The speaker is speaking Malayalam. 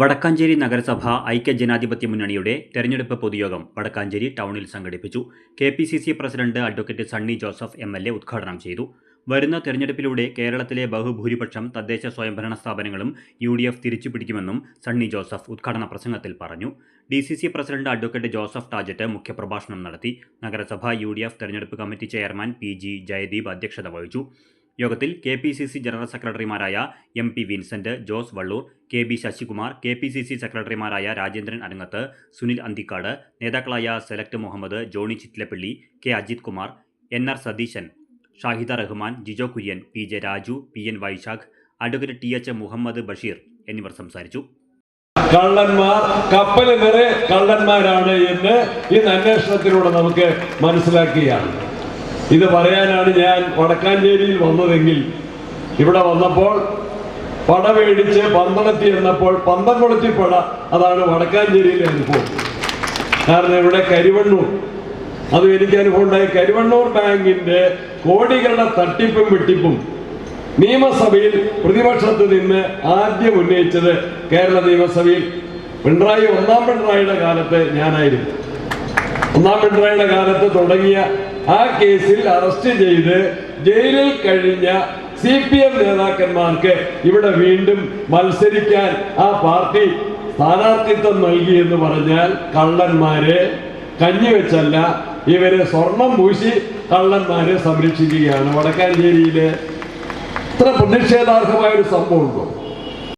വടക്കാഞ്ചേരി നഗരസഭ ഐക്യജനാധിപത്യ മുന്നണിയുടെ തെരഞ്ഞെടുപ്പ് പൊതുയോഗം വടക്കാഞ്ചേരി ടൗണിൽ സംഘടിപ്പിച്ചു. K P C C president advocate Sunny Joseph M L A ഉദ്ഘാടനം ചെയ്തു. വരുന്ന തെരഞ്ഞെടുപ്പിലൂടെ കേരളത്തിലെ ബഹുഭൂരിപക്ഷം തദ്ദേശ സ്വയംഭരണ സ്ഥാപനങ്ങളും യു ഡി എഫ് തിരിച്ചുപിടിക്കുമെന്നും സണ്ണി ജോസഫ് ഉദ്ഘാടന പ്രസംഗത്തിൽ പറഞ്ഞു. D C C president advocate Joseph Tajet മുഖ്യപ്രഭാഷണം നടത്തി. നഗരസഭ യു ഡി എഫ് തെരഞ്ഞെടുപ്പ് committee chairman P G Jayadeep അധ്യക്ഷത വഹിച്ചു. യോഗത്തിൽ K P C C general സെക്രട്ടറിമാരായ M P Vincent Jose Vallur K B Sasikumar K P C C സെക്രട്ടറിമാരായ രാജേന്ദ്രൻ അരങ്ങത്ത് സുനിൽ അന്തിക്കാട് നേതാക്കളായ select Muhammad Johny Chittilappilly K Ajith Kumar N R Satheesan Shahida Rahman Jijo Kurian P J Raju P N Vaishakh advocate T H Muhammad Basheer എന്നിവർ സംസാരിച്ചു. കള്ളന്മാർ കപ്പൽ വരെ കള്ളന്മാരാണ് എന്ന് ഇന്ന് അന്വേഷണത്തിലൂടെ നമുക്ക് മനസ്സിലാക്കുകയാണ് ഇത് പറയാനാണ് ഞാൻ വടക്കാഞ്ചേരിയിൽ വന്നതെങ്കിൽ ഇവിടെ വന്നപ്പോൾ പട മേടിച്ച് പന്തളത്തി എന്നപ്പോൾ പന്തംകുളത്തി പട അതാണ് വടക്കാഞ്ചേരിയിലെ അനുഭവം. കാരണം ഇവിടെ കരിവണ്ണൂർ അത് എനിക്ക് അനുഭവം ഉണ്ടായി കരിവണ്ണൂർ ബാങ്കിന്റെ കോടികളുടെ തട്ടിപ്പും വെട്ടിപ്പും നിയമസഭയിൽ പ്രതിപക്ഷത്ത് നിന്ന് ആദ്യം ഉന്നയിച്ചത് കേരള നിയമസഭയിൽ പിണറായി ഒന്നാം പിണറായിയുടെ കാലത്ത് ഞാനായിരുന്നു. ഒന്നാം പിണറായിയുടെ കാലത്ത് തുടങ്ങിയ ആ കേസിൽ അറസ്റ്റ് ചെയ്ത് ജയിലിൽ കഴിഞ്ഞ സി പി എം നേതാക്കന്മാർക്ക് ഇവിടെ വീണ്ടും മത്സരിക്കാൻ ആ പാർട്ടി സ്ഥാനാർത്ഥിത്വം നൽകി എന്ന് പറഞ്ഞാൽ കള്ളന്മാരെ കഞ്ഞിവെച്ചല്ല ഇവരെ സ്വർണം പൂശി കള്ളന്മാരെ സംരക്ഷിക്കുകയാണ് വടക്കാഞ്ചേരിയിലെ. ഇത്ര പ്രതിഷേധാർഹമായ ഒരു സംഭവം ഉണ്ടോ?